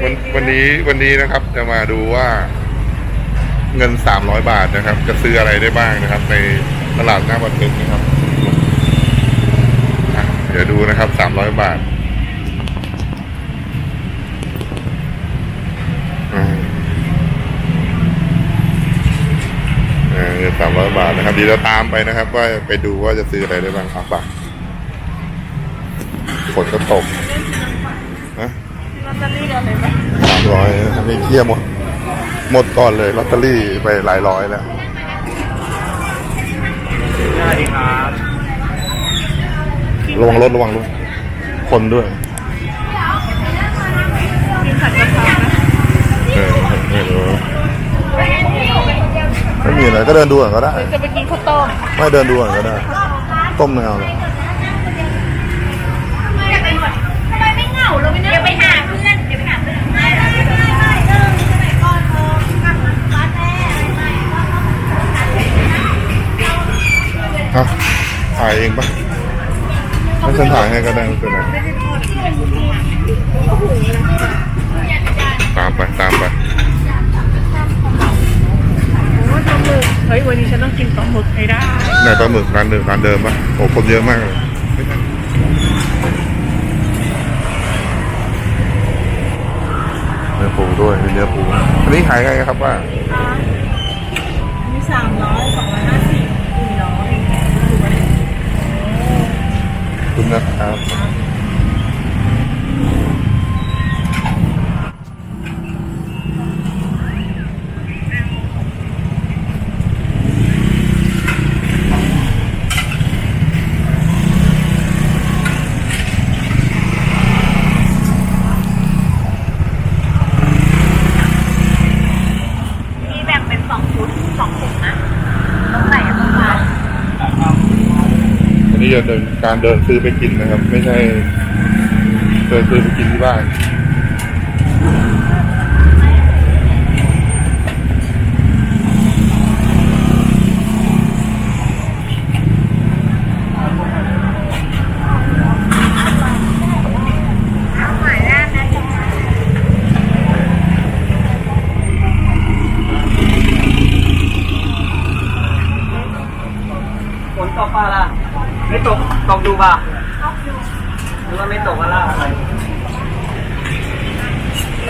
วันวันนี้วันนี้นะครับจะมาดูว่าเงินสามร้อยบาทนะครับ จะซื้ออะไรได้บ้างนะครับ ในตลาดหน้าบันทึกนะครับเดี๋ยวดูนะครับสามร้อยบาทสามร้อยบาทนะครับดี๋ยวจะตามไปนะครับ ว่าไปดูว่าจะซื้ออะไรได้บ้างครับฝนก็ตกนะ ลอตเตอรี่กันเลยไหมสามร้อยนี่เคลียร์หมด หมดก่อนเลยลอตเตอรี่ไปหลายร้อยแล้วสวัสดีครับระวังรถระวังรถคนด้วยมีผัดกะเพรานะเออไม่รู้ไม่มีอะไรก็เดินดูก่อนก็ได้หรือจะไปกินข้าวต้มไม่เดินดูก่อนก็ได้ ต้มเนื้อาเลย ทำไมไม่เหงาเราไม่เดี๋ยวไปหาเพื่อนเดี๋ยวไปหาเพื่อนไม่ไม่ไม่ไม่เออสมัยก่อนเออกลับมาบ้านแม่อะไรใหม่ก็เข้ามา ฮะถ่ายเองปะให้ฉันถ่ายให้ก็ได้ไม่เป็นไรตามไปตามไปโอ้ยปลาหมึกเฮ้ยวันนี้ฉันต้องกินปลาหมึกให้ได้ไหนปลาหมึกร้านเดิมร้านเดิมปะโอ้คนเยอะมากเลยเนื้อปูด้วยมีเนื้อปูอันนี้ขายไงครับว่ามีสามร้อยสองร้อยห้าสิบสี่ร้อยถูกไหม คุณนะครับ มีแบ่งเป็นสองชุดสองถุงนะตรงไหนอะตรงกลาง อันนี้ จะเดินการเดินซื้อไปกินนะครับ ไม่ใช่เดินซื้อไปกินที่บ้าน เอาหมายแรกนะจ๊ะ ฝนตกป่ะล่ะ ไม่ ตกตกดูป่ะหรือว่าไม่ตกก็ล่ะอะไร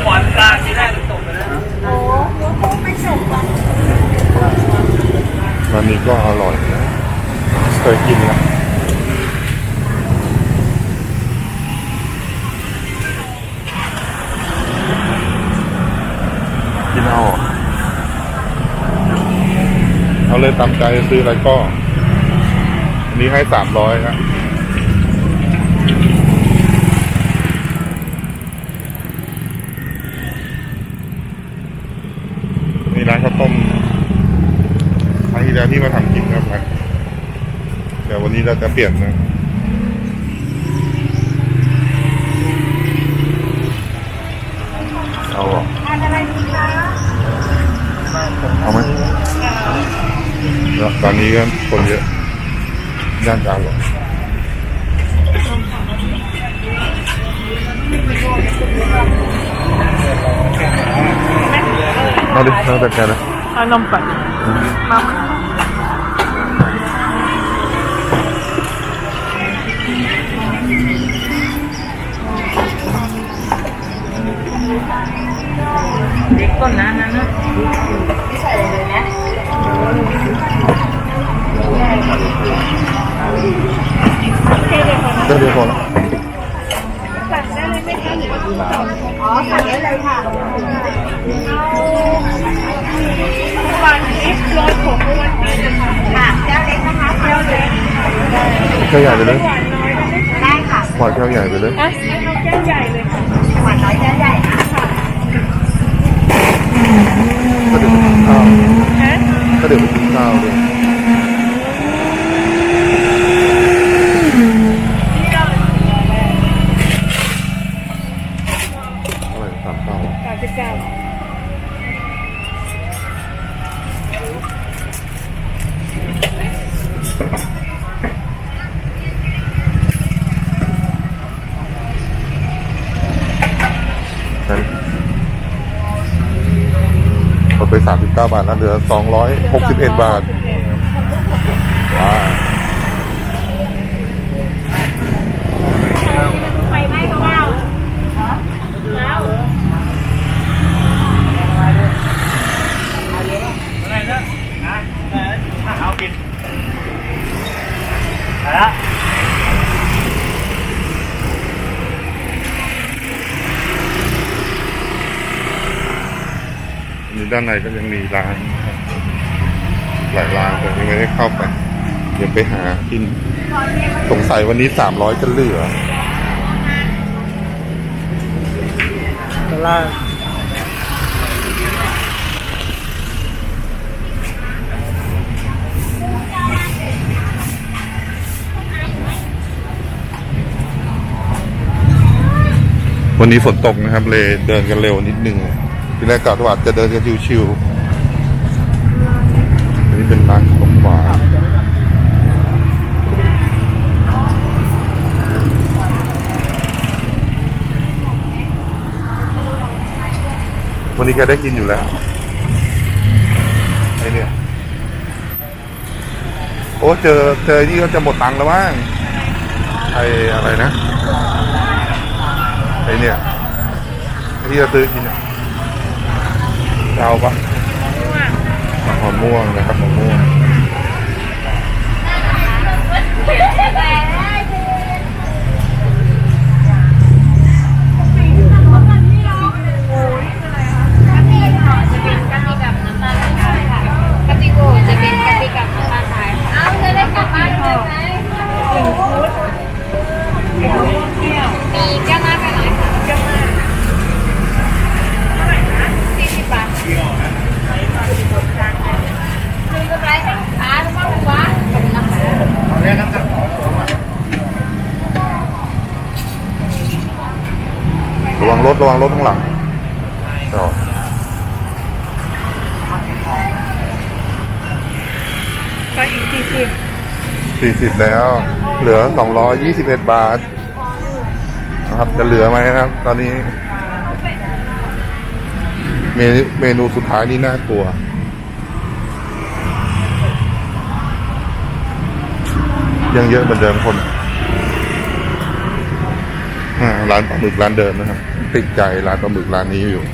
ฝนกลางที่แรกตกไปแล้วโอ้โหไม่จบอะร้านนี้ก็อร่อยนะเคยกินนะกินเอาเหรอเอาเลยตามใจซื้ออะไรก็ อันนี้ให้สามร้อยครับ ครั้งที่แล้วที่มาทำกินนะครับเดี๋ยววันนี้เราจะเปลี่ยนนะเอาเหรอทานอะไรดีคะเอาไหมแล้วตอนนี้ก็คนเยอะย่านจานหรอเอาดิเอาแต่แกเลยเอานมปัดมา เด็กต้นนั้นนะใส่เลยนะเดี๋ยวเดี๋ยวพอแล้วสั่งได้เลยไหมคะหรือว่าต้องสั่งอ๋อสั่งได้เลยค่ะเมื่อวานนี้โรยผงเมื่อวันนี้เลยค่ะค่ะแก้วเล็กนะคะแก้วเล็กแค่ใหญ่ไปเลยหวานน้อยได้ไหมคะได้ค่ะขอแค่ใหญ่ไปเลยอะงั้นเอาแก้วใหญ่เลยค่ะ หวานน้อยแก้วใหญ่นะ ก็เดี๋ย ไปสามสิบเก้าบาทแล้วเหลือสองร้อยหกสิบเอ็ดบาทว้า ไฟไหม้เขาเปล่าแล้ว อะไรนะนะเอากินอะไรละ นี่ ด้านในก็ยังมีร้านหลายร้านแต่ยังไม่ได้เข้าไปเดี๋ยวไปหากิน สงสัยวันนี้สามร้อยจะเหลือตลาดวันนี้ฝนตกนะครับเลยเดินกันเร็วนิดนึง ทีแรกกะว่าจะเดินกันชิวๆอันนี้เป็นร้านขนมหวานวันนี้แกได้กินอยู่แล้วไอเนี่ยโอ้เจอเจอนี่ก็จะหมดตังค์แล้วบ้างไออะไรนะไอเนี่ยที่เราซื้อกินอะจะ เราปะมะม่วงนะครับมะม่วง ถระวังรถข้างหลังต่อก็อีกสี่สิบสี่สิบแล้ว เหลือสองร้อยยี่สิบเอ็ดบาทนะครับจะเหลือไหมนะครับ ตอนนี้ เมนูเมนูสุดท้ายนี่น่ากลัวยังเยอะเหมือนเดิมคนอ่า ร้านปลาหมึกร้านเดิมนะครับ ติดใจร้านปลาหมึกร้านนี้อยู่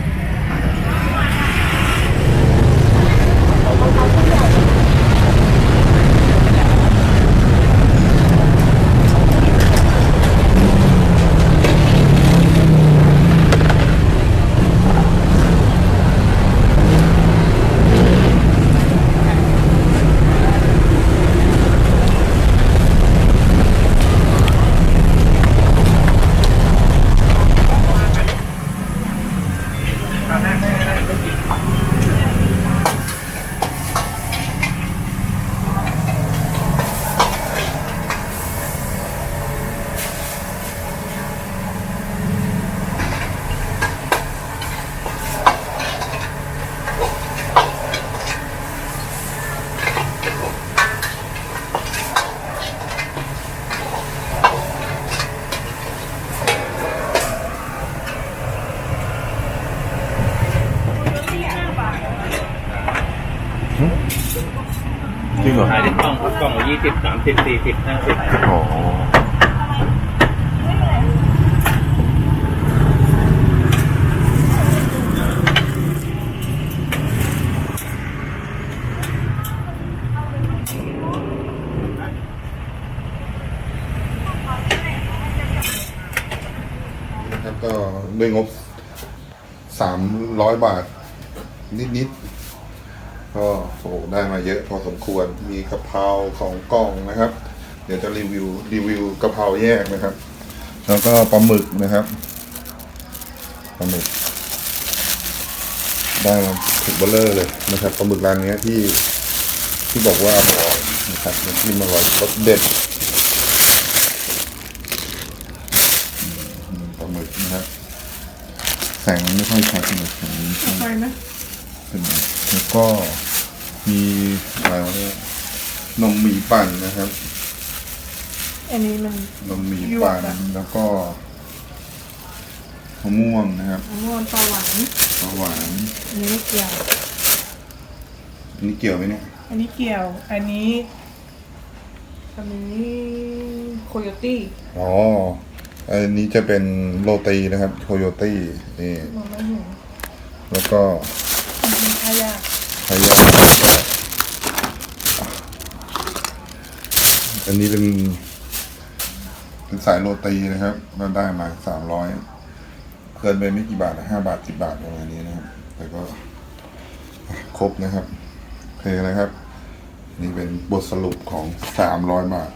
กล่องยี่สิบสามสิบสี่สิบห้าสิบโอ๋อนะครับก็ด้วยงบสามร้อยบาท นิดๆ ก็โอ้ได้มาเยอะพอสมควรมีกะเพราของกล่องนะครับ เดี๋ยวจะรีวิวรีวิวกะเพราแยกนะครับ แล้วก็ปลาหมึกนะครับปลาหมึกได้มาถึงเบลเลอร์เลยนะครับปลาหมึกร้านเนี้ยที่ที่บอกว่าอร่อยนะครับน้ำจิ้มอร่อยรสเด็ดอืมปลาหมึกนะครับแสงไม่ค่อยชัดเลยแสงไม่ค่อยไฟไหมเป็น แล้วก็มีอะไรวะเนี่ยนมหมีปั่นนะครับ อันนี้มัน นมหมีหยวกปั่นอะแล้วก็มะม่วงนะครับมะม่วงปลาหวานปลาหวานอันนี้ไม่เกี่ยวนี่เกี่ยวไหมเนี่ยอันนี้เกี่ยว อันนี้ อันนี้โคโยตี้อ๋ออันนี้จะเป็นโรตีนะครับโคโยตี้นี่ มองไม่เห็นแล้วก็อันนี้ทายาทพยายามอันนี้เป็นเป็นสายโรตีนะครับก็ได้มาสามร้อยเกินไปไม่กี่บาทห้าบาทสิบบาทประมาณนี้นะครับ แต่ก็ครบนะครับโอเคนะครับ นี่เป็นบทสรุปของสามร้อยบาท